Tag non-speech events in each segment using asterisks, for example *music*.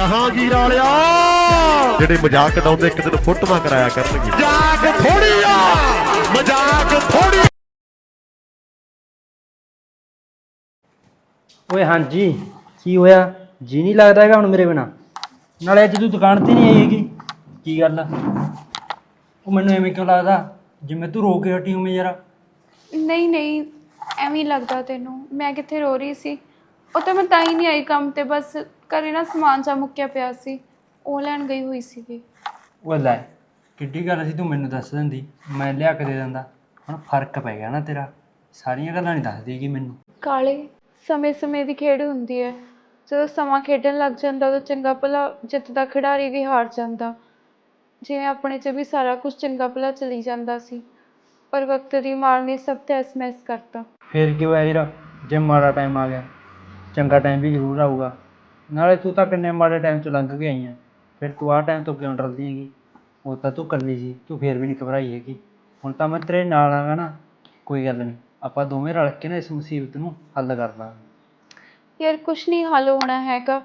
ਜਹਾਂਗੀਰ ਵਾਲਿਆ। ਜਿਹੜੇ ਮਜ਼ਾਕ ਉਡਾਉਂਦੇ ਇੱਕ ਦਿਨ ਫੋਟੋਆਂ ਕਰਾਇਆ ਕਰਨਗੇ। ਮਜ਼ਾਕ ਥੋੜੀ ਆ ਮਜ਼ਾਕ ਥੋੜੀ ਓਏ ਹਾਂਜੀ ਕੀ ਹੋਇਆ? ਜੀ ਨਹੀਂ ਲੱਗਦਾ ਹੈਗਾ ਹੁਣ ਮੇਰੇ ਬਿਨਾ। ਨਾਲੇ ਅੱਜ ਤੂੰ ਦੁਕਾਨ ਤੇ ਨਹੀਂ ਆਈ ਹੈਗੀ। ਕੀ ਗੱਲ ਆ? ਉਹ ਮੈਨੂੰ ਐਵੇਂ ਕਿਉਂ ਲੱਗਦਾ? ਜਿਵੇਂ ਤੂੰ ਰੋ ਕੇ ਹਟੀ ਹੋਵੇਂ ਯਾਰ। ਨਹੀਂ ਨਹੀਂ ਐਵੇਂ ਹੀ ਲੱਗਦਾ ਤੈਨੂੰ। ਮੈਂ ਕਿੱਥੇ ਰੋ ਰਹੀ ਸੀ? ਉਹ ਤਾਂ ਮੈਂ ਤਾਂ ਹੀ ਨਹੀਂ ਆਈ ਕੰਮ ਤੇ ਬਸ ਘਰੇ ਨਾ ਸਮਾਨ ਜਾ ਮੁੱਕਿਆ ਪਿਆ ਸੀ ਉਹ ਲੈਣ ਗਈ ਹੋਈ ਸੀਗੀ। ਉਹ ਲੈ ਕਿੱਡੀ ਗੱਲ ਸੀ ਤੂੰ ਮੈਨੂੰ ਦੱਸ ਦਿੰਦੀ ਮੈਂ ਲਿਆ ਕੇ ਦੇ ਦਿੰਦਾ। ਹੁਣ ਫ਼ਰਕ ਪੈ ਗਿਆ ਨਾ ਤੇਰਾ ਸਾਰੀਆਂ ਗੱਲਾਂ ਨਹੀਂ ਦੱਸਦੀ ਕਿ ਮੈਨੂੰ। ਕਾਲੇ ਸਮੇਂ-ਸਮੇਂ ਦੀ ਖੇਡ ਹੁੰਦੀ ਹੈ। ਜਦੋਂ ਸਮਾਂ ਖੇਡਣ ਲੱਗ ਜਾਂਦਾ ਉਦੋਂ ਚੰਗਾ ਭਲਾ ਜਿੱਤਦਾ ਖਿਡਾਰੀ ਵੀ ਹਾਰ ਜਾਂਦਾ। ਜਿਵੇਂ ਆਪਣੇ 'ਚ ਵੀ ਸਾਰਾ ਕੁਝ ਚੰਗਾ ਭਲਾ ਚਲੀ ਜਾਂਦਾ ਸੀ ਪਰ ਵਕਤ ਦੀ ਮਾਰ ਨੇ ਸਭ ਤੇ ਅਸਮੈਸ ਕਰਤਾ। ਫੇਰ ਕੀ ਹੋਇਆ ਯਾਰ ਜੇ ਮਾੜਾ ਟਾਈਮ ਆ ਗਿਆ ਚੰਗਾ ਟਾਈਮ ਵੀ ਜ਼ਰੂਰ ਆਊਗਾ। ਨਾਲੇ ਤੂੰ ਤਾਂ ਕਿੰਨੇ ਮਾੜੇ ਟਾਈਮ ਚ ਲੰਘ ਕੇ ਆਈ ਆ। ਫਿਰ ਤੂੰ ਆਹ ਟਾਈਮ ਤੋਂ ਕਿਉਂ ਡਰਦੀ ਹੈਗੀ? ਉਹ ਤਾਂ ਤੂੰ ਕੱਲੀ ਸੀ ਤੂੰ ਫੇਰ ਵੀ ਨਹੀਂ ਘਬਰਾਈ ਹੈਗੀ। ਹੁਣ ਤਾਂ ਮੈਂ ਤੇਰੇ ਨਾਲ ਆਂਗਾ ਨਾ ਕੋਈ ਗੱਲ ਨਹੀਂ ਆਪਾਂ ਦੋਵੇਂ ਰਲ ਕੇ ਨਾ ਇਸ ਮੁਸੀਬਤ ਨੂੰ ਹੱਲ ਕਰ ਦਾਂਗੇ ਯਾਰ ਕੁਛ ਨਹੀਂ ਹੱਲ ਹੋਣਾ ਹੈਗਾ।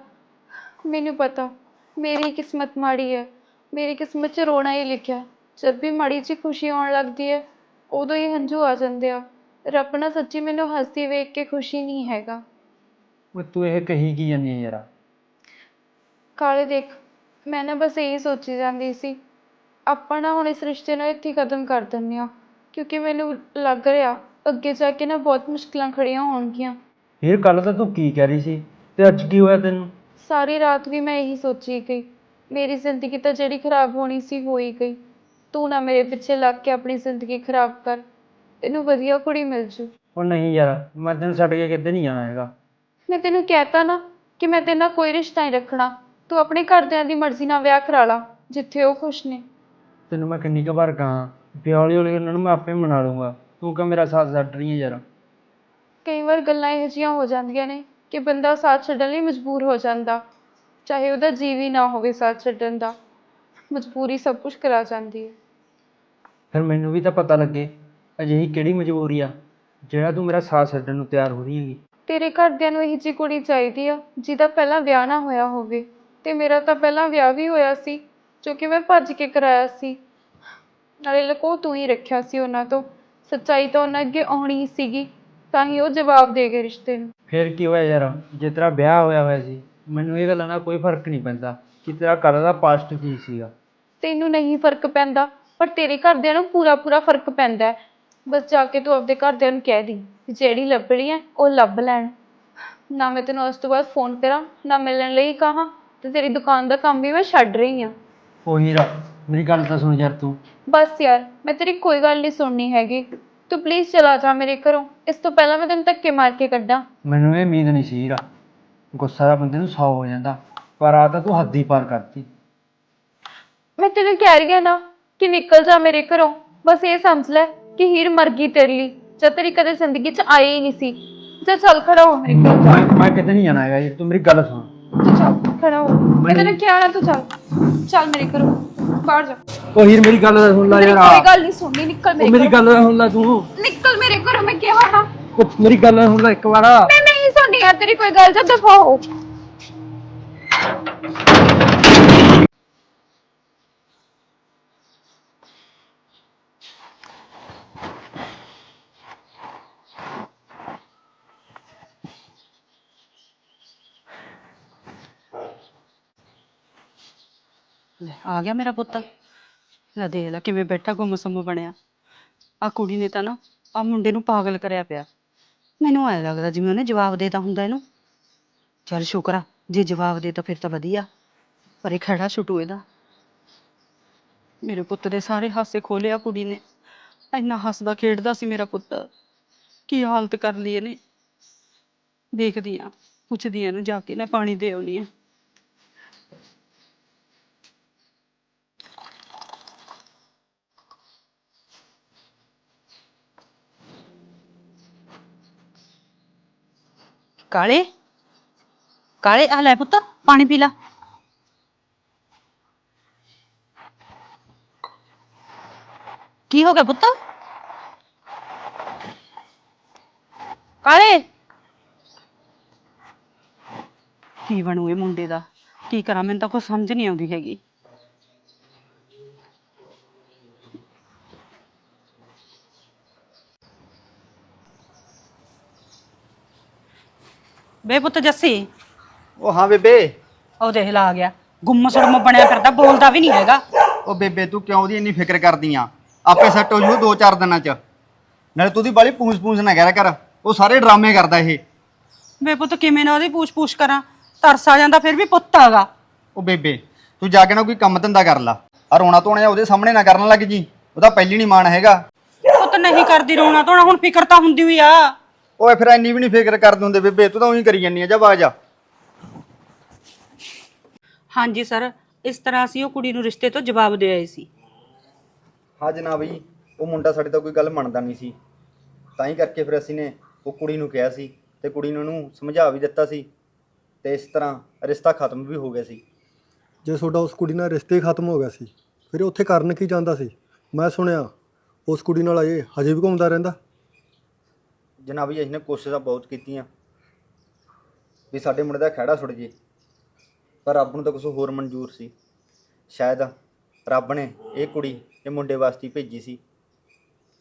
ਮੈਨੂੰ ਪਤਾ ਮੇਰੀ ਕਿਸਮਤ ਮਾੜੀ ਹੈ। ਮੇਰੀ ਕਿਸਮਤ 'ਚ ਰੋਣਾ ਹੀ ਲਿਖਿਆ। ਜਦ ਵੀ ਮਾੜੀ ਜਿਹੀ ਖੁਸ਼ੀ ਆਉਣ ਲੱਗਦੀ ਹੈ ਉਦੋਂ ਹੀ ਹੰਝੂ ਆ ਜਾਂਦੇ ਆ। ਰੱਬ ਨਾ ਸੱਚੀ ਮੈਨੂੰ ਹੱਸਦੀ ਵੇਖ ਕੇ ਖੁਸ਼ੀ ਨਹੀਂ ਹੈਗਾ। ਉਹ ਤੂੰ ਇਹ ਕਹੀ ਕੀ ਜਾਂਦੀ ਹੈ ਯਾਰ? ਕਾਲੇ ਦੇਖ ਮੈਂ ਨਾ ਬਸ ਇਹੀ ਸੋਚੀ ਜਾਂਦੀ ਸੀ। ਆਪਾਂ ਨਾ ਹੁਣ ਇਸ ਰਿਸ਼ਤੇ ਨੂੰ ਇੱਥੇ ਹੀ ਖਤਮ ਕਰ ਦਿੰਦੇ ਆ ਕਿਉਂਕਿ ਮੈਨੂੰ ਲੱਗ ਰਿਹਾ ਅੱਗੇ ਜਾ ਕੇ ਨਾ ਬਹੁਤ ਮੁਸ਼ਕਲਾਂ ਖੜੀਆਂ ਹੋਣਗੀਆਂ। ਫਿਰ ਕੱਲ ਤਾਂ ਤੂੰ ਕੀ ਕਹਿ ਰਹੀ ਸੀ? ਤੇ ਅੱਜ ਕੀ ਹੋਇਆ ਤੈਨੂੰ? ਸਾਰੀ ਰਾਤ ਵੀ ਮੈਂ ਇਹੀ ਸੋਚੀ ਗਈ। ਮੇਰੀ ਜ਼ਿੰਦਗੀ ਤਾਂ ਜਿਹੜੀ ਖਰਾਬ ਹੋਣੀ ਸੀ ਹੋ ਹੀ ਗਈ। ਤੂੰ ਨਾ ਮੇਰੇ ਪਿੱਛੇ ਲੱਗ ਕੇ ਆਪਣੀ ਜ਼ਿੰਦਗੀ ਖਰਾਬ ਕਰ। ਤੈਨੂੰ ਵਧੀਆ ਕੁੜੀ ਮਿਲ ਜੂ। ਉਹ ਨਹੀਂ ਯਾਰ ਮੈਂ ਤੈਨੂੰ ਛੱਡ ਕੇ ਕਿੱਥੇ ਨਹੀਂ ਜਾਣਾ ਹੈਗਾ। ਮੈਂ ਤੈਨੂੰ ਕਹਿਤਾ ਨਾ ਕਿ ਮੈਂ ਤੇਰੇ ਨਾਲ ਕੋਈ ਰਿਸ਼ਤਾ ਨਹੀਂ ਰੱਖਣਾ। ਤੂੰ ਆਪਣੇ ਘਰਦਿਆਂ ਦੀ ਮਰਜ਼ੀ ਨਾਲ ਵਿਆਹ ਕਰਾ ਲਾ ਜਿੱਥੇ ਉਹ ਖੁਸ਼ ਨੇ। ਤੈਨੂੰ ਮੈਂ ਕਿੰਨੀ ਕੁ ਵਾਰ ਕਹਾਂ ਵੀ ਹੌਲੀ ਹੌਲੀ ਉਹਨਾਂ ਨੂੰ ਮੈਂ ਆਪੇ ਮਨਾ ਲੂੰਗਾ ਤੂੰ ਕਿ ਮੇਰਾ ਸਾਥ ਛੱਡ ਰਹੀ ਹੈ ਯਾਰ? ਕਈ ਵਾਰ ਗੱਲਾਂ ਇਹੋ ਜਿਹੀਆਂ ਹੋ ਜਾਂਦੀਆਂ ਨੇ ਕਿ ਬੰਦਾ ਸਾਥ ਛੱਡਣ ਲਈ ਮਜਬੂਰ ਹੋ ਜਾਂਦਾ ਚਾਹੇ ਉਹਦਾ ਜੀਵ ਹੀ ਨਾ ਹੋਵੇ ਸਾਥ ਛੱਡਣ ਦਾ। ਮਜਬੂਰੀ ਸਭ ਕੁਝ ਕਰਾ ਜਾਂਦੀ ਹੈ। ਫਿਰ ਮੈਨੂੰ ਵੀ ਤਾਂ ਪਤਾ ਲੱਗੇ ਅਜਿਹੀ ਕਿਹੜੀ ਮਜਬੂਰੀ ਆ ਜਿਹੜਾ ਤੂੰ ਮੇਰਾ ਸਾਥ ਛੱਡਣ ਨੂੰ ਤਿਆਰ ਹੋ ਰਹੀ ਹੈਗੀ। ਤੇਰੇ ਘਰਦਿਆਂ ਨੂੰ ਇਹੋ ਜਿਹੀ ਕੁੜੀ ਚਾਹੀਦੀ ਆ ਜਿਹਦਾ ਪਹਿਲਾਂ ਵਿਆਹ ਨਾ ਹੋਇਆ ਹੋਵੇ। ਤੇ ਮੇਰਾ ਤਾਂ ਪਹਿਲਾਂ ਵਿਆਹ ਵੀ ਹੋਇਆ ਸੀ ਜੋ ਕਿ ਮੈਂ ਭੱਜ ਕੇ ਕਰਾਇਆ ਸੀ। ਨਾਲੇ ਲਕੋ ਤੂੰ ਹੀ ਰੱਖਿਆ ਸੀ ਉਹਨਾਂ ਤੋਂ। ਸੱਚਾਈ ਤਾਂ ਉਹਨਾਂ ਅੱਗੇ ਆਉਣੀ ਸੀਗੀ ਤਾਂ ਹੀ ਉਹ ਜਵਾਬ ਦੇ ਗਏ ਰਿਸ਼ਤੇ ਨੂੰ। ਫਿਰ ਕੀ ਹੋਇਆ ਯਾਰ? ਜੇ ਤੇਰਾ ਵਿਆਹ ਹੋਇਆ ਹੋਇਆ ਸੀ ਮੈਨੂੰ ਇਹ ਗੱਲਾਂ ਨਾਲ ਕੋਈ ਫ਼ਰਕ ਨਹੀਂ ਪੈਂਦਾ ਕਿ ਤੇਰਾ ਕੱਲ੍ਹ ਦਾ ਪਾਸਟ ਕੀ ਸੀਗਾ। ਤੈਨੂੰ ਨਹੀਂ ਫ਼ਰਕ ਪੈਂਦਾ ਪਰ ਤੇਰੇ ਘਰਦਿਆਂ ਨੂੰ ਪੂਰਾ ਪੂਰਾ ਫ਼ਰਕ ਪੈਂਦਾ ਹੈ। ਬਸ ਜਾ ਕੇ ਤੂੰ ਆਪਦੇ ਘਰਦਿਆਂ ਨੂੰ ਕਹਿ ਦੀ ਕਿ ਜਿਹੜੀ ਲੱਭਣੀ ਹੈ ਉਹ ਲੱਭ ਲੈਣ। ਨਾ ਮੈਂ ਤੈਨੂੰ ਉਸ ਤੋਂ ਬਾਅਦ ਫੋਨ ਕਰਾਂ ਨਾ ਮਿਲਣ ਲਈ ਕਹਾਂ। ਤੇ ਤੇਰੀ ਦੁਕਾਨ ਦਾ ਕੰਮ ਵੀ ਮੈਂ ਛੱਡ ਰਹੀ ਹਾਂ। ਉਹ ਹੀਰਾ ਮੇਰੀ ਗੱਲ ਤਾਂ ਸੁਣ ਯਾਰ ਤੂੰ। ਬਸ ਯਾਰ ਮੈਂ ਤੇਰੀ ਕੋਈ ਗੱਲ ਨਹੀਂ ਸੁਣਨੀ ਹੈਗੀ। ਤੂੰ ਪਲੀਜ਼ ਚਲਾ ਜਾ ਮੇਰੇ ਘਰੋਂ। ਇਸ ਤੋਂ ਪਹਿਲਾਂ ਮੈਂ ਤੈਨੂੰ ਧੱਕੇ ਮਾਰ ਕੇ ਕੱਢਾਂ। ਮੈਨੂੰ ਇਹ ਉਮੀਦ ਨਹੀਂ ਸੀ ਹੀਰਾ ਗੁੱਸਾ ਦਾ ਬੰਦੇ ਨੂੰ ਸੌ ਹੋ ਜਾਂਦਾ ਪਰ ਆ ਤਾਂ ਤੂੰ ਹੱਦ ਹੀ ਪਾਰ ਕਰਤੀ। ਮੈਂ ਤੈਨੂੰ ਕਹਿ ਰਹੀ ਹਾਂ ਨਾ ਕਿ ਨਿਕਲ ਜਾ ਮੇਰੇ ਘਰੋਂ। ਬਸ ਇਹ ਸਮਝ ਲੈ ਕਿ ਹੀਰ ਮਰ ਗਈ ਤੇਰੇ ਲਈ ਜਦ ਤੇਰੀ ਕਦੇ ਜ਼ਿੰਦਗੀ 'ਚ ਆਈ ਹੀ ਨਹੀਂ ਸੀ। ਜਾ ਚੱਲ ਖੜਾ ਹੋ ਮੇਰੇ ਮੈਂ ਮੈਂ ਕਿਤੇ ਨਹੀਂ ਜਾਣਾ ਹੈਗਾ ਯਾਰ ਤੂੰ ਮੇਰੀ ਗੱਲ ਸੁਣ। ਤੂੰ ਚੱਲ। ਖੜਾ ਹੋ ਮੈਂ ਤੈਨੂੰ ਕਿਹਾ ਨਾ ਤੂੰ ਚੱਲ ਚੱਲ ਮੇਰੇ ਘਰੋਂ ਬਾਹਰ ਜਾ ਉਹ ਹੀਰ ਮੇਰੀ ਗੱਲ ਤਾਂ ਸੁਣ ਲੈ ਮੇਰੀ ਯਾਰ ਕੋਈ ਗੱਲ ਨਹੀਂ ਸੁਣਨੀ ਨਿਕਲ ਉਹ ਮੇਰੇ ਮੇਰੀ ਘਰੋਂ ਗੱਲ ਤਾਂ ਸੁਣ ਲੈ ਤੂੰ ਨਿਕਲ ਮੇਰੇ ਘਰੋਂ ਮੈਂ ਕਿਹਾ ਨਾ ਉਹ ਮੇਰੀ ਗੱਲ ਤਾਂ ਸੁਣ ਲੈ ਇੱਕ ਵਾਰ ਮੈਂ ਨਹੀਂ ਸੁਣਨੀ ਯਾਰ ਤੇਰੀ ਕੋਈ ਗੱਲ ਜਾ ਦਫਾ ਹੋ ਆ ਗਿਆ ਮੇਰਾ ਪੁੱਤ। ਲੈ ਦੇਖ ਲੈ ਕਿਵੇਂ ਬੈਠਾ ਗੁੰਮ ਸੁੰਮ ਬਣਿਆ। ਆ ਕੁੜੀ ਨੇ ਤਾਂ ਨਾ ਆ ਮੁੰਡੇ ਨੂੰ ਪਾਗਲ ਕਰਿਆ ਪਿਆ। ਮੈਨੂੰ ਐ ਲੱਗਦਾ ਜਿਵੇਂ ਉਹਨੇ ਜਵਾਬ ਦੇਤਾ ਹੁੰਦਾ ਇਹਨੂੰ। ਚਲ ਸ਼ੁਕਰ ਆ, ਜੇ ਜਵਾਬ ਦੇ ਤਾਂ ਫਿਰ ਤਾਂ ਵਧੀਆ। ਪਰ ਇਹ ਖੜਾ ਛੁੱਟੂ ਇਹਦਾ। ਮੇਰੇ ਪੁੱਤ ਦੇ ਸਾਰੇ ਹਾਸੇ ਖੋਲਿਆ ਕੁੜੀ ਨੇ। ਇੰਨਾ ਹੱਸਦਾ ਖੇਡਦਾ ਸੀ ਮੇਰਾ ਪੁੱਤ। ਕੀ ਹਾਲਤ ਕਰ ਲਈ ਇਹਨੇ। ਦੇਖਦੀ ਆ, ਪੁੱਛਦੀ ਆ ਇਹਨੂੰ ਜਾ ਕੇ ਨਾ ਪਾਣੀ ਦੇ ਆਉਣੀ ਆ। ਕਾਲੇ? ਕਾਲੇ ਆ ਲੈ ਪੁੱਤ, ਪਾਣੀ ਪੀ ਲਾ। ਕੀ ਹੋ ਗਿਆ ਪੁੱਤ? ਕਾਲੇ? ਕੀ ਬਣੂ ਇਹ ਮੁੰਡੇ ਦਾ? ਕੀ ਕਰਾਂ, ਮੈਨੂੰ ਤਾਂ ਕੁਝ ਸਮਝ ਨਹੀਂ ਆਉਂਦੀ ਹੈਗੀ। ਬੇ ਪੁੱਤ ਜੱਸੀ। ਉਹ ਹਾਂ ਬੇਬੇ। ਉਹ ਦੇਖ ਲਾ ਆ ਗਿਆ। ਗੁੰਮ ਸੁਰਮ ਬਣਿਆ ਫਿਰਦਾ ਬੋਲਦਾ ਵੀ ਨਹੀਂ ਹੈਗਾ। ਉਹ ਬੇਬੇ ਤੂੰ ਕਿਉਂ ਉਹਦੀ ਇੰਨੀ ਫਿਕਰ ਕਰਦੀ ਆ? ਆਪੇ ਸੈੱਟ ਹੋ ਜੂ ਦੋ ਚਾਰ ਦਿਨਾਂ ਚ। ਨਾਲੇ ਤੂੰ ਦੀ ਬਾਲੀ ਪੂੰਛ ਪੂੰਛ ਨਾ ਕਰਿਆ ਕਰ। ਉਹ ਸਾਰੇ ਡਰਾਮੇ ਕਰਦਾ ਇਹ। ਬੇ ਪੁੱਤ ਕਿਵੇਂ ਨਾ ਉਹਦੀ ਪੂਛ-ਪੂਛ ਕਰਾਂ। ਤਰਸ ਆ ਜਾਂਦਾ ਫਿਰ ਵੀ ਪੁੱਤ ਹੈਗਾ ਉਹ ਬੇਬੇ ਤੂੰ ਜਾ ਕੇ ਨਾ ਕੋਈ ਕੰਮ ਧੰਦਾ ਕਰ ਲਾ। ਆ ਰੋਣਾ ਧੋਣਾ ਉਹਦੇ ਸਾਹਮਣੇ ਨਾ ਕਰਨ ਲੱਗ ਜੀ। ਉਹਦਾ ਪਹਿਲੀ ਨਹੀਂ ਮਾਣ ਹੈਗਾ। ਪੁੱਤ ਨਹੀਂ ਕਰਦੀ ਰੋਣਾ ਧੋਣਾ ਹੁਣ ਫਿਕਰ ਤਾਂ ਹੁੰਦੀ ਹੋਈ ਆ। ਓਏ ਫਿਰ ਇੰਨੀ ਵੀ ਨਹੀਂ ਫਿਕਰ ਕਰਦੇ ਹੁੰਦੇ ਬੇਬੇ ਤੂੰ ਤਾਂ ਉਹੀ ਕਰੀ ਜਾਂਦੀ ਆ ਜਾ ਬਾਜ ਜਾ। ਹਾਂਜੀ ਸਰ ਇਸ ਤਰ੍ਹਾਂ ਅਸੀਂ ਉਹ ਕੁੜੀ ਨੂੰ ਰਿਸ਼ਤੇ ਤੋਂ ਜਵਾਬ ਦੇ ਆਏ ਸੀ। ਹਾਂ ਜਨਾਬ ਜੀ ਉਹ ਮੁੰਡਾ ਸਾਡੇ ਤੋਂ ਕੋਈ ਗੱਲ ਮੰਨਦਾ ਨਹੀਂ ਸੀ। ਤਾਂ ਹੀ ਕਰਕੇ ਫਿਰ ਅਸੀਂ ਨੇ ਉਹ ਕੁੜੀ ਨੂੰ ਕਿਹਾ ਸੀ ਤੇ ਕੁੜੀ ਨੂੰ ਉਹਨੂੰ ਸਮਝਾ ਵੀ ਦਿੱਤਾ ਸੀ ਤੇ ਇਸ ਤਰ੍ਹਾਂ ਰਿਸ਼ਤਾ ਖਤਮ ਵੀ ਹੋ ਗਿਆ ਸੀ। ਜੇ ਤੁਹਾਡਾ ਉਸ ਕੁੜੀ ਨਾਲ ਰਿਸ਼ਤੇ ਖਤਮ ਹੋ ਗਿਆ ਸੀ ਫਿਰ ਉੱਥੇ ਕਰਨ ਕੀ ਜਾਂਦਾ ਸੀ? ਮੈਂ ਸੁਣਿਆ ਉਸ ਕੁੜੀ ਨਾਲ ਇਹ ਹਜੇ ਵੀ ਘੁੰਮਦਾ ਰਹਿੰਦਾ? ਜਨਾਬ ਜੀ ਅਸੀਂ ਨੇ ਕੋਸ਼ਿਸ਼ਾਂ ਬਹੁਤ ਕੀਤੀਆਂ ਵੀ ਸਾਡੇ ਮੁੰਡੇ ਦਾ ਖਹਿੜਾ ਛੁੱਟ ਜੇ ਪਰ ਰੱਬ ਨੂੰ ਤਾਂ ਕੁਝ ਹੋਰ ਮਨਜ਼ੂਰ ਸੀ। ਸ਼ਾਇਦ ਰੱਬ ਨੇ ਇਹ ਕੁੜੀ ਇਹ ਮੁੰਡੇ ਵਾਸਤੇ ਹੀ ਭੇਜੀ ਸੀ।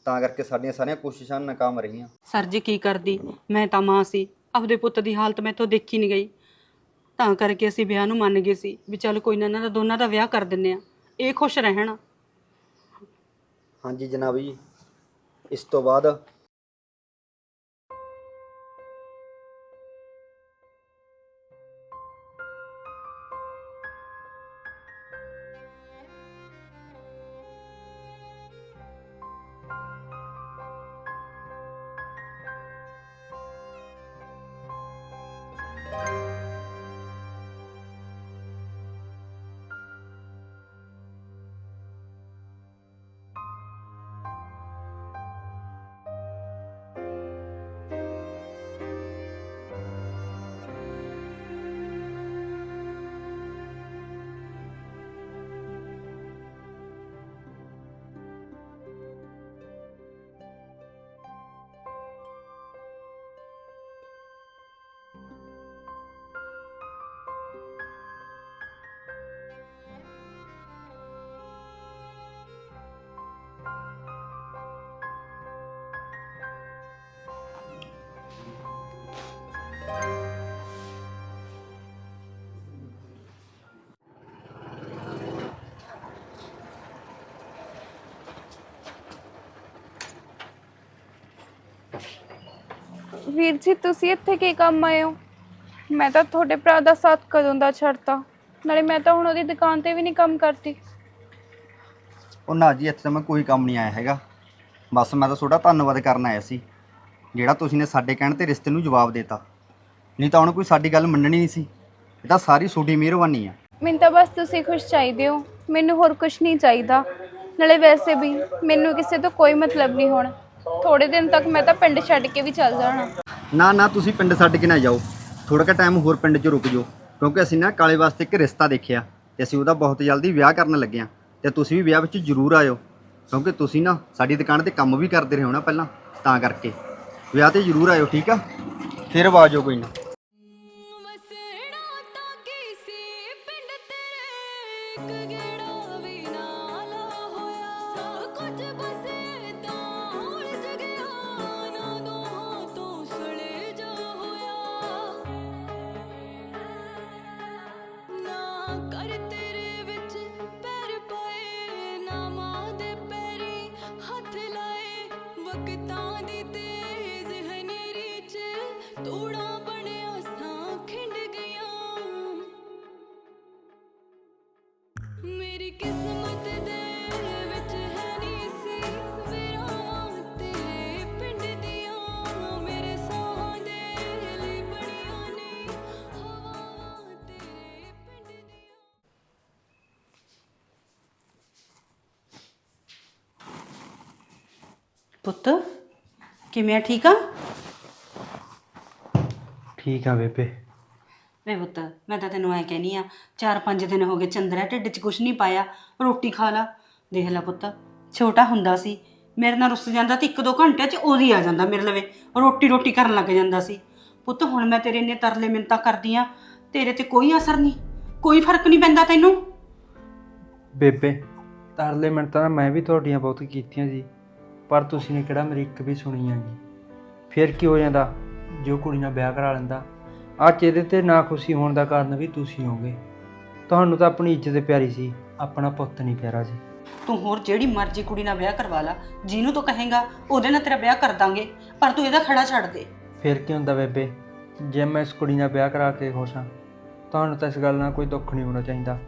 ਤਾਂ ਕਰਕੇ ਸਾਡੀਆਂ ਸਾਰੀਆਂ ਕੋਸ਼ਿਸ਼ਾਂ ਨਾਕਾਮ ਰਹੀਆਂ। ਸਰ ਜੀ ਕੀ ਕਰਦੀ? ਮੈਂ ਤਾਂ ਮਾਂ ਸੀ। ਆਪਦੇ ਪੁੱਤ ਦੀ ਹਾਲਤ ਮੈਥੋਂ ਦੇਖੀ ਨਹੀਂ ਗਈ। ਤਾਂ ਕਰਕੇ ਅਸੀਂ ਵਿਆਹ ਨੂੰ ਮੰਨ ਗਏ ਸੀ ਵੀ ਚੱਲ ਕੋਈ ਨਾ ਇਹਨਾਂ ਦਾ ਦੋਨਾਂ ਦਾ ਵਿਆਹ ਕਰ ਦਿੰਨੇ ਆ ਇਹ ਖੁਸ਼ ਰਹਿਣ। ਹਾਂਜੀ ਜਨਾਬ ਜੀ ਇਸ ਤੋਂ ਬਾਅਦ ਵੀਰ ਜੀ ਤੁਸੀਂ ਇੱਥੇ ਕੀ ਕੰਮ ਆਏ ਹੋ? ਮੈਂ ਤਾਂ ਤੁਹਾਡੇ ਭਰਾ ਦਾ ਸਾਥ ਕਦੋਂ ਦਾ ਛੱਡਤਾ? ਨਾਲੇ ਮੈਂ ਤਾਂ ਹੁਣ ਉਹਦੀ ਦੁਕਾਨ ਤੇ ਵੀ ਨਹੀਂ ਕੰਮ ਕਰਦੀ। ਉਹ ਨਾ ਜੀ ਇੱਥੇ ਤਾਂ ਮੈਂ ਕੋਈ ਕੰਮ ਨਹੀਂ ਆਇਆ ਹੈਗਾ। ਬਸ ਮੈਂ ਤਾਂ ਤੁਹਾਡਾ ਧੰਨਵਾਦ ਕਰਨ ਆਇਆ ਸੀ। ਜਿਹੜਾ ਤੁਸੀਂ ਨੇ ਸਾਡੇ ਕਹਿਣ ਤੇ ਰਿਸ਼ਤੇ ਨੂੰ ਜਵਾਬ ਦਿੱਤਾ। ਨਹੀਂ ਤਾਂ ਉਹਨੇ ਕੋਈ ਸਾਡੀ ਗੱਲ ਮੰਨਣੀ ਨਹੀਂ ਸੀ। ਇਹ ਤਾਂ ਸਾਰੀ ਤੁਹਾਡੀ ਮਿਹਰਬਾਨੀ ਆ। ਮੈਨੂੰ ਤਾਂ ਬਸ ਤੁਸੀਂ ਖੁਸ਼ ਚਾਹੀਦੇ ਹੋ। ਮੈਨੂੰ ਹੋਰ ਕੁਝ ਨਹੀਂ ਚਾਹੀਦਾ। ਨਾਲੇ ਵੈਸੇ ਵੀ ਮੈਨੂੰ ਕਿਸੇ ਤੋਂ ਕੋਈ ਮਤਲਬ ਨਹੀਂ ਹੁਣ। ਥੋੜੇ ਦਿਨ ਤੱਕ ਮੈਂ ਤਾਂ ਪਿੰਡ ਛੱਡ ਕੇ ਵੀ ਚੱਲ ਜਾਣਾ। ਨਾ ਨਾ, ਤੁਸੀਂ ਪਿੰਡ ਛੱਡ ਕੇ ਨਾ ਜਾਓ। ਥੋੜਾ ਜਿਹਾ ਟਾਈਮ ਹੋਰ ਪਿੰਡ 'ਚ ਰੁਕ ਜਾਓ, ਕਿਉਂਕਿ ਅਸੀਂ ਨਾ ਕਾਲੇ ਵਾਸਤੇ ਇੱਕ ਰਿਸ਼ਤਾ ਦੇਖਿਆ ਤੇ ਅਸੀਂ ਉਹਦਾ ਬਹੁਤ ਜਲਦੀ ਵਿਆਹ ਕਰਨ ਲੱਗੇ ਹਾਂ। ਤੇ ਤੁਸੀਂ ਵੀ ਵਿਆਹ ਵਿੱਚ ਜ਼ਰੂਰ ਆਇਓ, ਕਿਉਂਕਿ ਤੁਸੀਂ ਨਾ ਸਾਡੀ ਦੁਕਾਨ ਤੇ ਕੰਮ ਵੀ ਕਰਦੇ ਰਹੇ ਹੋ ਨਾ ਪਹਿਲਾਂ, ਤਾਂ ਕਰਕੇ। ਵਿਆਹ ਤੇ ਜ਼ਰੂਰ ਆਇਓ, ਠੀਕ ਆ? ਫਿਰ ਆਵਾਜ਼ੋ ਕੋਈ ਨਾ। ਪੁੱਤ ਕਿਵੇਂ ਆ ਠੀਕ ਆ? ਠੀਕ ਆ ਬੇਬੇ। ਵੇ ਪੁੱਤ ਮੈਂ ਤਾਂ ਤੈਨੂੰ ਐ ਕਹਿਨੀ ਆ ਚਾਰ ਪੰਜ ਦਿਨ ਹੋ ਗਏ ਚੰਦਰਾ ਢਿੱਡ 'ਚ ਕੁਛ ਨਹੀਂ ਪਾਇਆ ਰੋਟੀ ਖਾ ਲਾ। ਦੇਖ ਲੈ ਪੁੱਤ ਛੋਟਾ ਹੁੰਦਾ ਸੀ ਮੇਰੇ ਨਾਲ ਰੁੱਸ ਜਾਂਦਾ ਤੇ ਇੱਕ ਦੋ ਘੰਟੇ 'ਚ ਉਹਦੀ ਆ ਜਾਂਦਾ ਮੇਰੇ ਲਵੇ ਰੋਟੀ ਰੋਟੀ ਕਰਨ ਲੱਗ ਜਾਂਦਾ ਸੀ। ਪੁੱਤ ਹੁਣ ਮੈਂ ਤੇਰੇ ਇੰਨੇ ਤਰਲੇ ਮਿੰਤਾ ਕਰਦੀ ਆ ਤੇਰੇ ਤੇ ਕੋਈ ਅਸਰ ਨਹੀਂ ਕੋਈ ਫ਼ਰਕ ਨਹੀਂ ਪੈਂਦਾ ਤੈਨੂੰ। ਬੇਬੇ ਤਰਲੇ ਮਿੰਟ ਮੈਂ ਵੀ ਤੁਹਾਡੀਆਂ ਬਹੁਤ ਕੀਤੀਆਂ ਜੀ। ਪਰ ਤੁਸੀਂ ਨੇ ਕਿਹੜਾ ਮੇਰੀ ਇੱਕ ਵੀ ਸੁਣੀ ਹੈਗੀ ਫਿਰ ਕੀ ਹੋ ਜਾਂਦਾ? ਜੋ ਕੁੜੀ ਨਾਲ ਵਿਆਹ ਕਰਾ ਲੈਂਦਾ ਅੱਜ ਇਹਦੇ ਤੇ ਨਾ ਖੁਸ਼ੀ ਹੋਣ ਦਾ ਕਾਰਨ ਵੀ ਤੁਸੀਂ ਹੋਗੇ ਤੁਹਾਨੂੰ ਤਾਂ ਆਪਣੀ ਇੱਜ਼ਤ ਪਿਆਰੀ ਸੀ ਆਪਣਾ ਪੁੱਤ ਨਹੀਂ ਪਿਆਰਾ ਸੀ। ਤੂੰ ਹੋਰ ਜਿਹੜੀ ਮਰਜ਼ੀ ਕੁੜੀ ਨਾਲ ਵਿਆਹ ਕਰਵਾ ਲਾ ਜਿਹਨੂੰ ਤੂੰ ਕਹੇਗਾ ਉਹਦੇ ਨਾਲ ਤੇਰਾ ਵਿਆਹ ਕਰ ਦਾਂਗੇ ਪਰ ਤੂੰ ਇਹਦਾ ਖੜਾ ਛੱਡ ਦੇ। ਫਿਰ ਕੀ ਹੁੰਦਾ ਬੇਬੇ? ਜੇ ਮੈਂ ਇਸ ਕੁੜੀ ਨਾਲ ਵਿਆਹ ਕਰਾ ਕੇ ਖੁਸ਼ ਹਾਂ ਤੁਹਾਨੂੰ ਤਾਂ ਇਸ ਗੱਲ ਨਾਲ ਕੋਈ ਦੁੱਖ ਨਹੀਂ ਹੋਣਾ ਚਾਹੀਦਾ।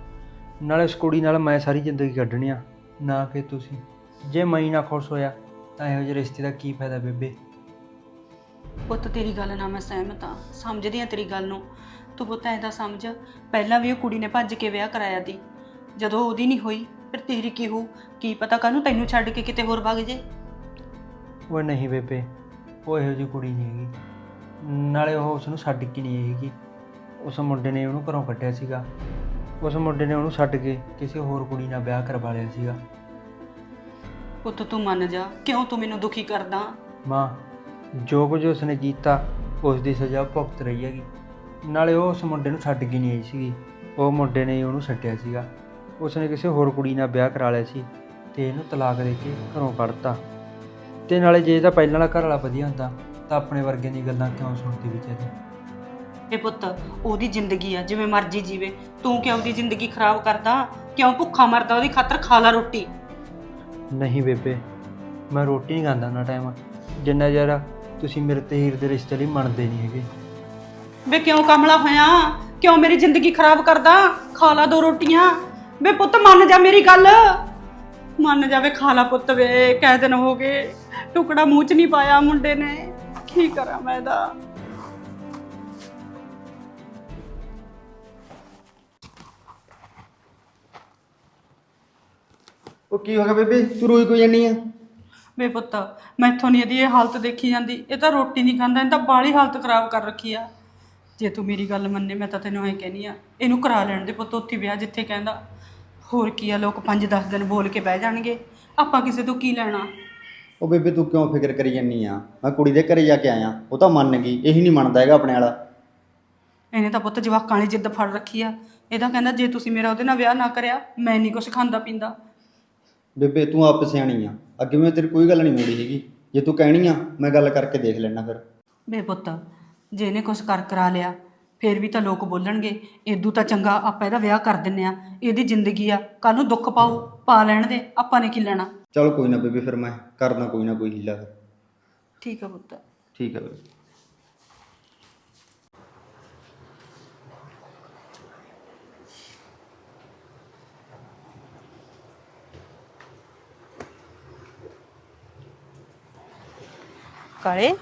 ਨਾਲੇ ਇਸ ਕੁੜੀ ਨਾਲ ਮੈਂ ਸਾਰੀ ਜ਼ਿੰਦਗੀ ਕੱਢਣੀ ਆ ਨਾ ਕਿ ਤੁਸੀਂ। ਜੇ ਮੈਂ ਨਾ ਖੁਸ਼ ਹੋਇਆ ਤਾਂ ਇਹੋ ਜਿਹੇ ਰਿਸ਼ਤੇ ਦਾ ਕੀ ਫਾਇਦਾ ਬੇਬੇ? ਪੁੱਤ ਤੇਰੀ ਗੱਲ ਨਾਲ ਮੈਂ ਸਹਿਮਤ ਹਾਂ। ਸਮਝਦੀ ਹਾਂ ਤੇਰੀ ਗੱਲ ਨੂੰ। ਤੂੰ ਪੁੱਤ ਐਂ ਤਾਂ ਸਮਝ ਪਹਿਲਾਂ ਵੀ ਉਹ ਕੁੜੀ ਨੇ ਭੱਜ ਕੇ ਵਿਆਹ ਕਰਾਇਆ ਦੀ ਜਦੋਂ ਉਹਦੀ ਨਹੀਂ ਹੋਈ ਫਿਰ ਤੇਰੀ ਕੀ ਹੋ ਕੀ ਪਤਾ ਕਾਹਨੂੰ ਤੈਨੂੰ ਛੱਡ ਕੇ ਕਿਤੇ ਹੋਰ ਵਗ ਜੇ? ਉਹ ਨਹੀਂ ਬੇਬੇ ਉਹ ਇਹੋ ਜਿਹੀ ਕੁੜੀ ਨਹੀਂ ਹੈਗੀ। ਨਾਲੇ ਉਹ ਉਸ ਨੂੰ ਛੱਡ ਕੇ ਨਹੀਂ ਹੈਗੀ। ਉਸ ਮੁੰਡੇ ਨੇ ਉਹਨੂੰ ਘਰੋਂ ਕੱਢਿਆ ਸੀਗਾ। ਉਸ ਮੁੰਡੇ ਨੇ ਉਹਨੂੰ ਛੱਡ ਕੇ ਕਿਸੇ ਹੋਰ ਕੁੜੀ ਨਾਲ ਵਿਆਹ ਕਰਵਾ ਲਿਆ ਸੀਗਾ। ਪੁੱਤ ਤੂੰ ਮੰਨ ਜਾ। ਕਿਉਂ ਤੂੰ ਮੈਨੂੰ ਦੁਖੀ ਕਰਦਾ? ਮਾਂ ਜੋ ਕੁਝ ਉਸਨੇ ਕੀਤਾ ਉਸ ਦੀ ਸਜ਼ਾ ਭੁਗਤ ਰਹੀ ਹੈਗੀ। ਨਾਲੇ ਉਹ ਉਸ ਮੁੰਡੇ ਨੂੰ ਛੱਡ ਕੇ ਨਹੀਂ ਆਈ ਸੀਗੀ। ਉਹ ਮੁੰਡੇ ਨੇ ਉਹਨੂੰ ਛੱਡਿਆ ਸੀਗਾ। ਉਸਨੇ ਕਿਸੇ ਹੋਰ ਕੁੜੀ ਨਾਲ ਵਿਆਹ ਕਰਾ ਲਿਆ ਸੀ ਤੇ ਇਹਨੂੰ ਤਲਾਕ ਦੇ ਕੇ ਘਰੋਂ ਕੱਢਤਾ ਤੇ ਨਾਲੇ ਜੇ ਇਹਦਾ ਪਹਿਲਾਂ ਵਾਲਾ ਘਰ ਵਾਲਾ ਵਧੀਆ ਹੁੰਦਾ ਤਾਂ ਆਪਣੇ ਵਰਗੇ ਦੀ ਗੱਲਾਂ ਕਿਉਂ ਸੁਣਦੀ ਵਿਚਾਰੀ ਇਹ ਪੁੱਤ ਉਹਦੀ ਜ਼ਿੰਦਗੀ ਆ ਜਿਵੇਂ ਮਰਜ਼ੀ ਜੀਵੇ। ਤੂੰ ਕਿਉਂ ਉਹਦੀ ਜ਼ਿੰਦਗੀ ਖਰਾਬ ਕਰਦਾ? ਕਿਉਂ ਭੁੱਖਾ ਮਰਦਾ? ਉਹਦੀ ਖਾਤਰ ਖਾ ਲਾ ਰੋਟੀ। ਨਹੀਂ ਬੇਬੇ, ਮੈਂ ਰੋਟੀ ਨਹੀਂ ਖਾਂਦਾ ਨਾ ਟਾਈਮ ਜਿੰਨਾ ਚਿਰ ਤੁਸੀਂ ਮੇਰੇ ਤੇ ਹੀਰ ਦੇ ਰਿਸ਼ਤੇ ਲਈ ਮੰਨਦੇ ਨਹੀਂ ਹੈਗੇ। ਵੇ ਕਿਉਂ ਕਮਲਾ ਹੋਇਆ? ਕਿਉਂ ਮੇਰੀ ਜ਼ਿੰਦਗੀ ਖਰਾਬ ਕਰਦਾ? ਖਾ ਲਾ ਦੋ ਰੋਟੀਆਂ। ਵੇ ਪੁੱਤ, ਮੰਨ ਜਾ ਮੇਰੀ ਗੱਲ। ਮੰਨ ਜਾ ਵੇ ਖਾ ਲਾ ਪੁੱਤ ਵੇ ਕਹਿ ਦਿਨ ਹੋ ਗਏ। ਟੁਕੜਾ ਮੂੰਹ 'ਚ ਨਹੀਂ ਪਾਇਆ ਮੁੰਡੇ ਨੇ। ਕੀ ਕਰਾਂ ਮੈਂ ਇਹਦਾ? ਉਹ ਕੀ ਹੋ ਗਿਆ ਬੇਬੇ? ਤੂੰ ਰੋਈ ਕੋਈ ਜਾਨੀ ਆ? ਵੇ ਪੁੱਤ ਮੈਥੋਂ ਨਹੀਂ ਇਹਦੀ ਇਹ ਹਾਲਤ ਦੇਖੀ ਜਾਂਦੀ। ਇਹ ਤਾਂ ਰੋਟੀ ਨਹੀਂ ਖਾਂਦਾ ਇਹ ਤਾਂ ਬਾਲੀ ਹਾਲਤ ਖਰਾਬ ਕਰ ਰੱਖੀ ਆ। ਜੇ ਤੂੰ ਮੇਰੀ ਗੱਲ ਮੰਨੇ ਮੈਂ ਤਾਂ ਤੈਨੂੰ ਐ ਕਹਿਨੀ ਆ ਇਹਨੂੰ ਕਰਾ ਲੈਣ ਦੇ ਪੁੱਤ ਉੱਥੇ ਵਿਆਹ ਜਿੱਥੇ ਕਹਿੰਦਾ। ਹੋਰ ਕੀ ਆ ਲੋਕ 5-10 ਦਿਨ ਬੋਲ ਕੇ ਬਹਿ ਜਾਣਗੇ। ਆਪਾਂ ਕਿਸੇ ਤੋਂ ਕੀ ਲੈਣਾ? ਉਹ ਬੇਬੇ ਤੂੰ ਕਿਉਂ ਫਿਕਰ ਕਰੀ ਜਾਨੀ ਆ? ਮੈਂ ਕੁੜੀ ਦੇ ਘਰੇ ਜਾ ਕੇ ਆਇਆ ਉਹ ਤਾਂ ਮੰਨ ਗਈ ਇਹੀ ਨਹੀਂ ਮੰਨਦਾ ਹੈਗਾ ਆਪਣੇ ਵਾਲਾ। ਇਹਨੇ ਤਾਂ ਪੁੱਤ ਜਵਾਕਾਂ ਵਾਲੀ ਜਿੱਦ ਫੜ ਰੱਖੀ ਆ। ਇਹਦਾ ਕਹਿੰਦਾ ਜੇ ਤੁਸੀਂ ਮੇਰਾ ਉਹਦੇ ਨਾਲ ਵਿਆਹ ਨਾ ਕਰਿਆ ਮੈਂ ਨਹੀਂ ਕੁਝ ਖਾਂਦਾ ਪੀਂਦਾ। ਬੇਬੇ ਤੂੰ ਆਪ ਸਿਆਣੀ ਆ। ਅੱਗੇ ਮੈਂ ਤੇਰੀ ਕੋਈ ਗੱਲ ਨਹੀਂ ਮੋੜੀ ਹੈਗੀ ਜੇ ਤੂੰ ਕਹਿਣੀ ਆ ਮੈਂ ਗੱਲ ਕਰਕੇ ਦੇਖ ਲੈਣਾ ਫਿਰ। ਬੇ ਪੁੱਤ ਜੇ ਇਹਨੇ ਕੁਝ ਕਰ ਕਰਾ ਲਿਆ ਫੇਰ ਵੀ ਤਾਂ ਲੋਕ ਬੋਲਣਗੇ ਏਦੂ ਤਾਂ ਚੰਗਾ ਆਪਾਂ ਇਹਦਾ ਵਿਆਹ ਕਰ ਦਿੰਨੇ ਆ। ਇਹਦੀ ਜ਼ਿੰਦਗੀ ਆ ਕੱਲ ਨੂੰ ਦੁੱਖ ਪਾਓ ਪਾ ਲੈਣ ਦੇ ਆਪਾਂ ਨੇ ਕੀ ਲੈਣਾ? ਚਲ ਕੋਈ ਨਾ ਬੇਬੇ ਫਿਰ ਮੈਂ ਕਰਦਾ ਕੋਈ ਨਾ ਕੋਈ ਹੀਲਾ ਠੀਕ ਆ ਪੁੱਤ। ਠੀਕ ਹੈ ਬੇਬੇ। ਕਾਲੇ?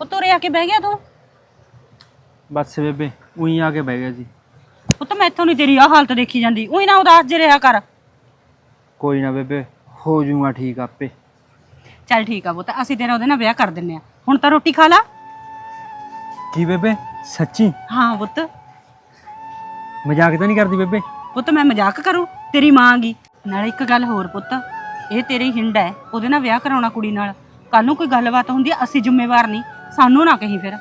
ਉਹ ਤੁਰੇ ਆ ਕੇ ਬਹਿ ਗਿਆ ਤੂੰ? ਬਸ ਬੇਬੇ ਉਹੀ ਆ ਕੇ ਬਹਿ ਗਿਆ ਜੀ। ਪੁੱਤ ਮੈਥੋਂ ਨਹੀਂ ਤੇਰੀ ਆ ਹਾਲਤ ਦੇਖੀ ਜਾਂਦੀ। ਉਹੀ ਨਾ ਉਦਾਸ ਜੇ ਰਿਹਾ ਕਰ। ਕੋਈ ਨਾ ਬੇਬੇ ਹੋ ਜੂਗਾ ਠੀਕ ਆਪੇ। ਚੱਲ ਠੀਕ ਆ ਪੁੱਤ ਅਸੀਂ ਤੇਰਾ ਉਹਦੇ ਨਾਲ ਵਿਆਹ ਕਰ ਦਿੰਨੇ ਆ। ਹੁਣ ਤਾਂ ਰੋਟੀ ਖਾ ਲਾ। ਕੀ ਬੇਬੇ ਸੱਚੀ? ਹਾਂ ਪੁੱਤ। ਮਜ਼ਾਕ ਤਾਂ ਨਹੀਂ ਕਰਦੀ ਬੇਬੇ? ਪੁੱਤ ਮੈਂ ਮਜ਼ਾਕ ਕਰੂੰ ਤੇਰੀ ਮਾਂ ਗੀ ਨਾਲੇ ਇੱਕ ਗੱਲ ਹੋਰ ਪੁੱਤ ਇਹ ਤੇਰੀ ਹਿੰਡ ਹੈ ਉਹਦੇ ਨਾਲ ਵਿਆਹ ਕਰਾਉਣਾ ਕੁੜੀ ਨਾਲ। ਕੱਲ ਨੂੰ ਕੋਈ ਗੱਲਬਾਤ ਹੁੰਦੀ ਆ, ਅਸੀਂ ਜ਼ਿੰਮੇਵਾਰ ਨਹੀਂ। ਸਾਨੂੰ ਨਾ ਕਹੀਂ ਫਿਰ।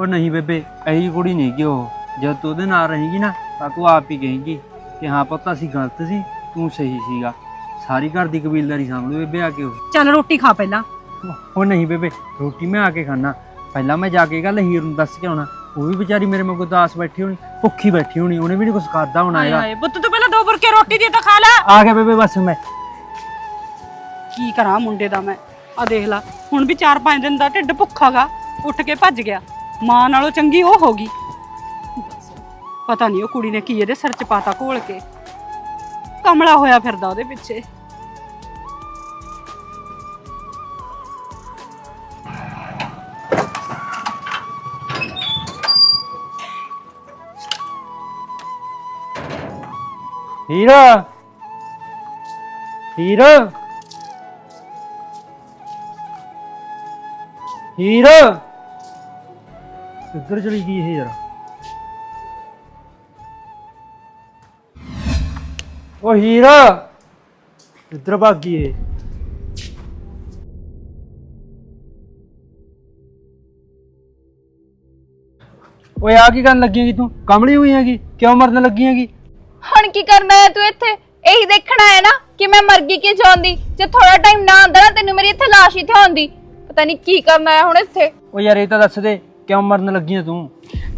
ਉਹ ਨਹੀਂ ਬੇਬੇ ਐਹੀ ਕੁੜੀ ਨਹੀਂ ਕਿ ਉਹ। ਜਦ ਤੂੰ ਉਹਦੇ ਨਾਲ ਰਹੇਗੀ ਨਾ ਤਾਂ ਤੂੰ ਆਪ ਹੀ ਕਹੇਂਗੀ ਕਿ ਹਾਂ ਪੁੱਤ ਅਸੀਂ ਗਲਤ ਸੀ ਤੂੰ ਸਹੀ ਸੀਗਾ। ਸਾਰੀ ਘਰ ਦੀ ਕਬੀਲਦਾਰੀ ਸਾਂਭ ਬੇਬੇ ਆ ਕੇ ਉਹ। ਚੱਲ ਰੋਟੀ ਖਾ ਪਹਿਲਾਂ। ਉਹ ਨਹੀਂ ਬੇਬੇ ਰੋਟੀ ਮੈਂ ਆ ਕੇ ਖਾਣਾ ਪਹਿਲਾਂ ਮੈਂ ਜਾ ਕੇ ਗੱਲ ਹੀਰ ਨੂੰ ਦੱਸ ਕੇ ਆਉਣਾ। ਉਹ ਵੀ ਵਿਚਾਰੀ ਮੇਰੇ ਵਾਂਗੂ ਉਦਾਸ ਬੈਠੀ ਹੋਣੀ ਭੁੱਖੀ ਬੈਠੀ ਹੋਣੀ ਉਹਨੇ ਵੀ ਨਹੀਂ ਕੁਝ ਖਾਦਾ ਹੋਣਾ ਹੈਗਾ। ਪੁੱਤ ਤੂੰ ਪਹਿਲਾਂ ਦੋ ਬੁਰਕੇ ਰੋਟੀ ਦੀ ਤਾਂ ਖਾ ਲੈ। ਆ ਗਿਆ ਬੇਬੇ ਬਸ ਮੈਂ। ਕੀ ਕਰਾਂ ਮੁੰਡੇ ਦਾ ਮੈਂ? ਆ ਦੇਖ ਲਾ, ਹੁਣ ਵੀ 4-5 ਦਿਨ ਦਾ ਢਿੱਡ ਭੁੱਖਾਗਾ ਉੱਠ ਕੇ ਭੱਜ ਗਿਆ। ਮਾਂ ਨਾਲੋਂ ਚੰਗੀ ਉਹ ਹੋ ਗਈ। ਪਤਾ ਨਹੀਂ ਉਹ ਕੁੜੀ ਨੇ ਕੀ ਇਹਦੇ ਸਿਰ 'ਚ ਪਾਤਾ ਘੋਲ ਕੇ। ਕਮਲਾ ਹੋਇਆ ਫਿਰਦਾ ਉਹਦੇ ਪਿੱਛੇ। ਹੀਰਾ। ਹੀਰਾ। ਹੀਰ। ਕਿੱਧਰ ਚਲੀ ਗਈ ਇਹ ਯਾਰ? ਉਹ ਹੀਰ, ਕਿੱਧਰ ਭੱਗ ਗਈ ਇਹ? ਓਏ ਆ ਕੀ ਕਰਨ ਲੱਗੀ ਹੈਗੀ ਤੂੰ? ਕਮਲੀ ਹੋਈ ਹੈਗੀ? ਕਿਉਂ ਮਰਨ ਲੱਗੀ ਹੈਗੀ? ਹੁਣ ਕੀ ਕਰਨਾ ਹੈ ਤੂੰ ਇੱਥੇ? ਇਹੀ ਦੇਖਣਾ ਹੈ ਨਾ ਕਿ ਮੈਂ ਮਰ ਗਈ ਕਿ ਜਾਂਦੀ ਜੇ ਥੋੜਾ ਟਾਈਮ ਨਾ ਆਂਦਾ ਨਾ, ਤੈਨੂੰ ਮੇਰੀ ਇੱਥੇ ਲਾਸ਼ ਹੀ ਥਿਆਉਂਦੀ। ਪਤਾ ਨਹੀਂ ਕੀ ਕਰਨਾ ਹੈ ਹੁਣ ਇੱਥੇ। ਓ ਯਾਰ ਇਹ ਤਾਂ ਦੱਸ ਦੇ ਕਿਉਂ ਮਰਨ ਲੱਗੀ ਹੈ ਤੂੰ?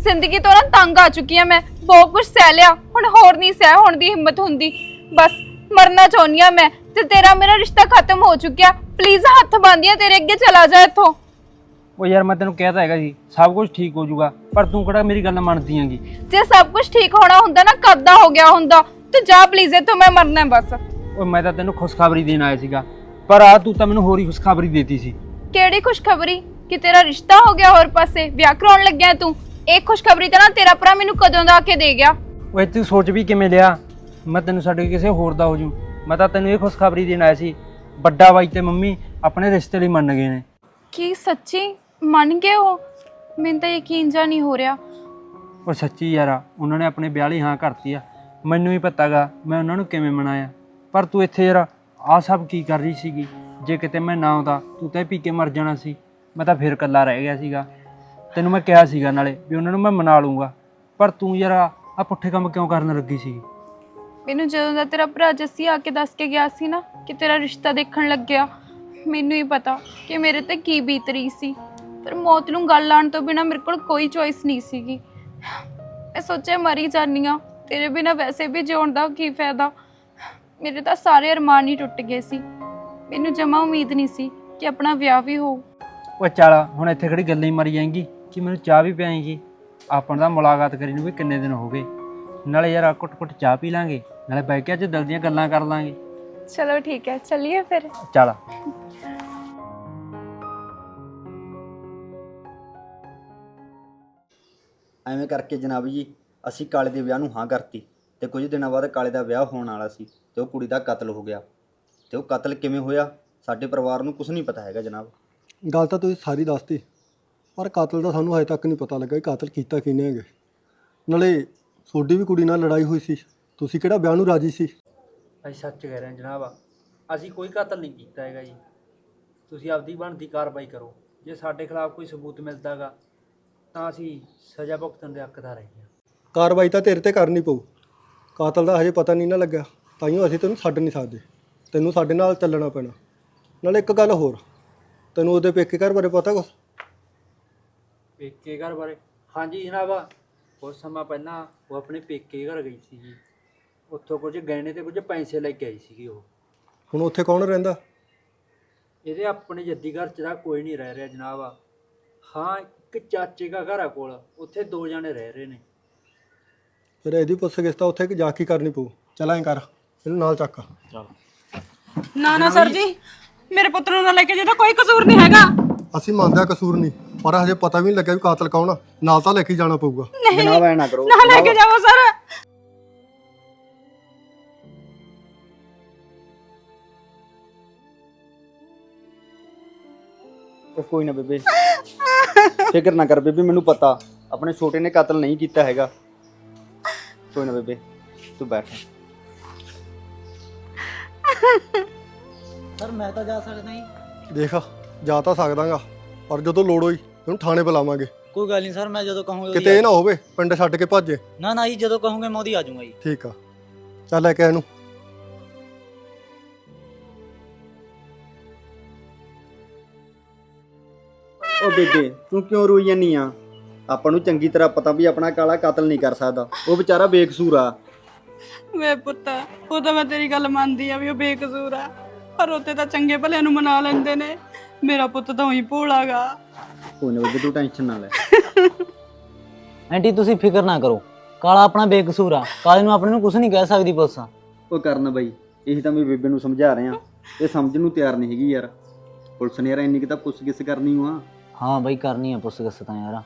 ਜ਼ਿੰਦਗੀ ਤੋਂ ਨਾ ਤੰਗ ਆ ਚੁੱਕੀ ਆ ਮੈਂ। ਬਹੁਤ ਕੁਝ ਸਹਿ ਲਿਆ। ਹੁਣ ਹੋਰ ਨਹੀਂ ਸਹਿ ਹੋਣ ਦੀ ਹਿੰਮਤ ਹੁੰਦੀ। ਬਸ ਮਰਨਾ ਚਾਹੁੰਦੀ ਆ ਮੈਂ। ਤੇ ਤੇਰਾ ਮੇਰਾ ਰਿਸ਼ਤਾ ਖਤਮ ਹੋ ਚੁੱਕਿਆ। ਪਲੀਜ਼ ਹੱਥ ਬੰਦੀਆਂ ਤੇਰੇ ਅੱਗੇ ਚਲਾ ਜਾ ਇੱਥੋਂ। ਓ ਯਾਰ ਮੈਂ ਤੈਨੂੰ ਕਹਿਤਾ ਹੈਗਾ ਜੀ ਸਭ ਕੁਝ ਠੀਕ ਹੋ ਜਾਊਗਾ। ਪਰ ਤੂੰ ਕਿਹੜਾ ਮੇਰੀ ਗੱਲ ਮੰਨਦੀ ਹੈਗੀ? ਜੇ ਸਭ ਕੁਝ ਠੀਕ ਹੋਣਾ ਹੁੰਦਾ ਨਾ ਕਦ ਹੋ ਗਿਆ ਹੁੰਦਾ? ਤੂੰ ਜਾ ਪਲੀਜ਼ ਇੱਥੋਂ ਮੈਂ ਮਰਨਾ ਹੈ ਬਸ। ਓਏ ਮੈਂ ਤਾਂ ਤੈਨੂੰ ਖੁਸ਼ਖਬਰੀ ਦੇਣ ਆਇਆ ਸੀਗਾ। ਪਰ ਆ ਤੂੰ ਤਾਂ ਮੈਨੂੰ ਹੋਰ ਹੀ ਖੁਸ਼ਖਬਰੀ ਦੇਤੀ ਸੀ। ਕਿਹੜੀ ਖੁਸ਼ਖਬਰੀ? ਕਿ ਤੇਰਾ ਰਿਸ਼ਤਾ ਹੋ ਗਿਆ ਹੋਰ ਪਾਸੇ ਵਿਆਹ ਕਰਾਉਣ ਲੱਗਿਆ ਤੂੰ। ਇਹ ਖੁਸ਼ਖਬਰੀ ਤਾਂ ਨਾ ਤੇਰਾ ਭਰਾ ਮੈਨੂੰ ਕਦੋਂ ਦਾ ਆ ਕੇ ਦੇ ਗਿਆ। ਓਏ ਤੂੰ ਸੋਚ ਵੀ ਕਿਵੇਂ ਲਿਆ? ਮੈਂ ਤੈਨੂੰ ਛੱਡ ਕੇ ਕਿਸੇ ਹੋਰ ਦਾ ਹੋ ਜੂ। ਮੈਂ ਤਾਂ ਤੈਨੂੰ ਇਹ ਖੁਸ਼ਖਬਰੀ ਦੇਣ ਆਇਆ ਸੀ। ਵੱਡਾ ਬਾਈ ਤੇ ਮੰਮੀ ਆਪਣੇ ਰਿਸ਼ਤੇ ਲਈ ਮੰਨ ਗਏ ਨੇ। ਕੀ ਸੱਚੀ? ਮੰਨ ਗਏ ਹੋ ਮੈਨੂੰ ਤਾਂ ਯਕੀਨ ਜਾ ਨਹੀਂ ਹੋ ਰਿਹਾ। ਉਹ ਸੱਚੀ ਯਾਰ ਉਹਨਾਂ ਨੇ ਆਪਣੇ ਵਿਆਹ ਲਈ ਹਾਂ ਕਰਤੀ ਆ। ਮੈਨੂੰ ਹੀ ਪਤਾਗਾ ਮੈਂ ਉਹਨਾਂ ਨੂੰ ਕਿਵੇਂ ਮਨਾਇਆ। ਪਰ ਤੂੰ ਇੱਥੇ ਯਾਰ ਆ ਸਭ ਕੀ ਕਰ ਰਹੀ ਸੀਗੀ? ਜੇ ਕਿਤੇ ਮੈਂ ਨਾ ਆਉਂਦਾ, ਤੂੰ ਤਾਂ ਪੀ ਕੇ ਮਰ ਜਾਣਾ ਸੀ। ਮੈਂ ਤਾਂ ਫਿਰ ਇਕੱਲਾ ਰਹਿ ਗਿਆ ਸੀਗਾ। ਤੈਨੂੰ ਮੈਂ ਕਿਹਾ ਸੀਗਾ ਨਾਲੇ ਵੀ ਉਹਨਾਂ ਨੂੰ ਮੈਂ ਮਨਾ ਲੂੰਗਾ ਪਰ ਤੂੰ ਯਾਰ ਆ ਪੁੱਠੇ ਕੰਮ ਕਿਉਂ ਕਰਨ ਲੱਗੀ ਸੀ? ਮੈਨੂੰ ਜਦੋਂ ਦਾ ਤੇਰਾ ਭਰਾ ਜੱਸੀ ਆ ਕੇ ਦੱਸ ਕੇ ਗਿਆ ਸੀ ਨਾ ਕਿ ਤੇਰਾ ਰਿਸ਼ਤਾ ਦੇਖਣ ਲੱਗਿਆ, ਮੈਨੂੰ ਹੀ ਪਤਾ ਕਿ ਮੇਰੇ ਤੇ ਕੀ ਬੀਤ ਰਹੀ ਸੀ। ਪਰ ਮੌਤ ਨੂੰ ਗੱਲ ਆਉਣ ਤੋਂ ਬਿਨਾ ਮੇਰੇ ਕੋਲ ਕੋਈ ਚੋਇਸ ਨਹੀਂ ਸੀਗੀ। ਮੈਂ ਸੋਚਿਆ ਮਰੀ ਜਾਨੀ ਆ ਤੇਰੇ ਬਿਨਾ ਵੈਸੇ ਵੀ ਜਿਉਣ ਦਾ ਕੀ ਫਾਇਦਾ? ਮੇਰੇ ਤਾਂ ਸਾਰੇ ਅਰਮਾਨ ਹੀ ਟੁੱਟ ਗਏ ਸੀ। ਮੈਨੂੰ ਜਮਾ ਉਮੀਦ ਨਹੀਂ ਸੀ ਕਿ ਆਪਣਾ ਵਿਆਹ ਵੀ ਹੋਊ। ਉਹ ਚੱਲ ਹੁਣ ਇੱਥੇ ਖੜੀ ਗੱਲਾਂ ਹੀ ਮਰੀ ਜਾਏਂਗੀ। ਕਿ ਮੈਨੂੰ ਚਾਹ ਵੀ ਪਿਆਏਂਗੀ? ਆਪਾਂ ਦਾ ਮੁਲਾਕਾਤ ਕਰੀ ਨੂੰ ਵੀ ਕਿੰਨੇ ਦਿਨ ਹੋ ਗਏ। ਨਾਲੇ ਯਾਰ ਕੁੱਟ ਕੁੱਟ ਚਾਹ ਪੀ ਲਾਂਗੇ। ਨਾਲੇ ਬਹਿ ਕੇ ਅੱਜ ਦਿਲ ਦੀਆਂ ਗੱਲਾਂ ਕਰ ਲਾਂਗੇ। ਚਲੋ ਠੀਕ ਹੈ ਚੱਲੀਏ ਫਿਰ। ਚੱਲ। ਐਵੇਂ ਕਰਕੇ ਜਨਾਬ ਜੀ ਅਸੀਂ ਕਾਲੇ ਦੇ ਵਿਆਹ ਨੂੰ ਹਾਂ ਕਰਤੀ ਤੇ ਕੁਝ ਦਿਨਾਂ ਬਾਅਦ ਕਾਲੇ ਦਾ ਵਿਆਹ ਹੋਣ ਵਾਲਾ ਸੀ ਤੇ ਉਹ ਕੁੜੀ ਦਾ ਕਤਲ ਹੋ ਗਿਆ। ਤੇ ਉਹ ਕਤਲ ਕਿਵੇਂ ਹੋਇਆ? ਸਾਡੇ ਪਰਿਵਾਰ ਨੂੰ ਕੁਝ ਨਹੀਂ ਪਤਾ ਹੈਗਾ ਜਨਾਬ। ਗੱਲ ਤਾਂ ਤੁਸੀਂ ਸਾਰੀ ਦੱਸਤੀ ਪਰ ਕਾਤਲ ਦਾ ਸਾਨੂੰ ਹਜੇ ਤੱਕ ਨਹੀਂ ਪਤਾ ਲੱਗਾ ਕਿ ਕਾਤਲ ਕੀਤਾ ਕਿਹਨੇ ਹੈਗੇ। ਨਾਲੇ ਤੁਹਾਡੀ ਵੀ ਕੁੜੀ ਨਾਲ ਲੜਾਈ ਹੋਈ ਸੀ ਤੁਸੀਂ ਕਿਹੜਾ ਵਿਆਹ ਨੂੰ ਰਾਜੀ ਸੀ? ਅਸੀਂ ਸੱਚ ਕਹਿ ਰਹੇ ਹਾਂ ਜਨਾਬ ਅਸੀਂ ਕੋਈ ਕਤਲ ਨਹੀਂ ਕੀਤਾ ਹੈਗਾ ਜੀ। ਤੁਸੀਂ ਆਪਦੀ ਬਣਦੀ ਕਾਰਵਾਈ ਕਰੋ ਜੇ ਸਾਡੇ ਖਿਲਾਫ ਕੋਈ ਸਬੂਤ ਮਿਲਦਾਗਾ ਤਾਂ ਅਸੀਂ ਸਜ਼ਾ ਭੁਗਤਣ ਦੇ ਹੱਕਦਾਰ ਹੈਗੇ ਹਾਂ। ਕਾਰਵਾਈ ਤਾਂ ਤੇਰੇ ਤੇ ਕਰਨੀ ਪਊ ਕਾਤਲ ਦਾ ਹਜੇ ਪਤਾ ਨਹੀਂ ਨਾ ਲੱਗਾ ਤਾਈਓ ਅਸੀਂ ਤੈਨੂੰ ਛੱਡ ਨਹੀਂ ਸਕਦੇ। ਤੈਨੂੰ ਸਾਡੇ ਨਾਲ ਚੱਲਣਾ ਪੈਣਾ। ਨਾਲੇ ਇੱਕ ਗੱਲ ਹੋਰ ਤੈਨੂੰ ਉਹਦੇ ਪੇਕੇ ਘਰ ਬਾਰੇ ਪਤਾ ਕੁਛ? ਪੇਕੇ ਘਰ ਬਾਰੇ? ਹਾਂਜੀ ਜਨਾਬ ਕੁਝ ਸਮਾਂ ਪਹਿਲਾਂ ਉਹ ਆਪਣੇ ਪੇਕੇ ਘਰ ਗਈ ਸੀ ਜੀ ਉੱਥੋਂ ਕੁਝ ਗਹਿਣੇ ਤੇ ਕੁਝ ਪੈਸੇ ਲੈ ਕੇ ਆਈ ਸੀਗੀ ਉਹ। ਹੁਣ ਉੱਥੇ ਕੌਣ ਰਹਿੰਦਾ? ਇਹਦੇ ਆਪਣੇ ਜੱਦੀ ਘਰ ਚ ਤਾਂ ਕੋਈ ਨਹੀਂ ਰਹਿ ਰਿਹਾ ਜਨਾਬ। ਹਾਂ ਇੱਕ ਚਾਚੇ ਦਾ ਘਰ ਆ ਕੋਲ ਉੱਥੇ ਦੋ ਜਣੇ ਰਹਿ ਰਹੇ ਨੇ। ਫਿਰ ਇਹਦੀ ਪੁੱਛ ਤਾਂ ਉੱਥੇ ਜਾ ਕੇ ਕਰਨੀ ਪਊ। ਚੱਲ ਐਂ ਕਰ ਇਹਨੂੰ ਨਾਲ ਚੱਕ। ਨਾ ਨਾ ਸਰ ਜੀ ਮੇਰੇ ਪੁੱਤ ਨੂੰ ਨਾ ਲੈ ਕੇ ਜਿਹਦਾ ਕੋਈ ਕਸੂਰ ਨਹੀਂ ਹੈਗਾ। ਅਸੀਂ ਮੰਨਦੇ ਕਸੂਰ ਨਹੀਂ ਪਰ ਹਜੇ ਪਤਾ ਵੀ ਨਹੀਂ ਲੱਗਿਆ ਵੀ ਕਾਤਲ ਕੌਣ ਆ। ਨਾਲ ਤਾਂ ਲੈ ਕੇ ਜਾਣਾ ਪਊਗਾ। ਜਨਾਬ ਐ ਨਾ ਕਰੋ। ਨਾ ਲੈ ਕੇ ਜਾਵੋ ਸਰ। ਉਹ ਕੋਈ ਨਾ ਬੇਬੇ ਫਿਕਰ ਨਾ ਕਰ ਬੇਬੇ ਮੈਨੂੰ ਪਤਾ। ਆਪਣੇ ਛੋਟੇ ਨੇ ਕਤਲ ਨਹੀਂ ਕੀਤਾ ਹੈਗਾ। ਕੋਈ ਨਾ ਬੇਬੇ ਤੂੰ ਬੈਠ। ਦੇਖ ਜਾ ਤਾਂ ਸਕਦਾਗਾ ਪਰ ਜਦੋਂ ਲੋੜ ਹੋਈ ਇਹਨੂੰ ਥਾਣੇ ਬੁਲਾਵਾਂਗੇ। ਕੋਈ ਗੱਲ ਨਹੀਂ ਸਰ ਮੈਂ ਜਦੋਂ ਕਹੂੰਗਾ ਕਿਤੇ ਇਹ ਨਾ ਹੋਵੇ ਪਿੰਡ ਛੱਡ ਕੇ ਭੱਜੇ। ਨਾ ਨਾ ਜੀ ਜਦੋਂ ਕਹੂੰਗੇ ਮੈਂ ਉਹਦੀ ਆ ਜਾਊਂਗਾ ਜੀ। ਠੀਕ ਆ। ਚੱਲ ਲੈ ਕੇ ਆ ਇਹਨੂੰ। ਉਹ ਬੇਬੇ ਤੂੰ ਕਿਉਂ ਰੋਈ ਜਾਨੀ ਆ? ਆਪਾਂ ਨੂੰ ਚੰਗੀ ਤਰ੍ਹਾਂ ਪਤਾ ਵੀ ਆਪਣਾ ਕਾਲਾ ਕਤਲ ਨਹੀਂ ਕਰ ਸਕਦਾ। ਉਹ ਵਿਚਾਰਾ ਬੇਕਸੂਰ ਆ। ਵੇ ਪੁੱਤ ਉਹ ਤਾਂ ਮੈਂ ਤੇਰੀ ਗੱਲ ਮੰਨਦੀ ਆ ਵੀ ਉਹ ਬੇਕਸੂਰ ਆ। ਪਰ ਉੱਤੇ ਤਾਂ ਚੰਗੇ ਭਲਿਆਂ ਨੂੰ ਮਨਾ ਲੈਂਦੇ ਨੇ। ਮੇਰਾ ਪੁੱਤ ਤਾਂ ਉਹੀ ਭੋਲਾਗਾ ਕੋਈ ਨਾ ਬੇਬੇ ਤੂੰ ਟੈਨਸ਼ਨ ਨਾ ਲੈ। *laughs* ਆਂਟੀ ਤੁਸੀਂ ਫਿਕਰ ਨਾ ਕਰੋ। ਕਾਲਾ ਆਪਣਾ ਬੇਕਸੂਰ ਆ। ਕਾਲੇ ਨੂੰ ਆਪਣੇ ਨੂੰ ਕੁਝ ਨਹੀਂ ਕਹਿ ਸਕਦੀ ਪੁਲਿਸ ਉਹ ਕਰਨ ਬਈ ਇਹੀ ਤਾਂ ਮੈਂ ਬੇਬੇ ਨੂੰ ਸਮਝਾ ਰਿਹਾ। ਇਹ ਸਮਝਣ ਨੂੰ ਤਿਆਰ ਨਹੀਂ ਹੈਗੀ ਯਾਰ। ਪੁਲਿਸ ਨੇ ਯਾਰ ਇੰਨੀ ਕਿ ਤਾਂ ਪੁੱਛ ਗਿੱਛ ਕਰਨੀ ਆ। ਹਾਂ ਬਈ ਕਰਨੀ ਆ ਪੁੱਛ ਗਿੱਛ ਤਾਂ ਯਾਰ।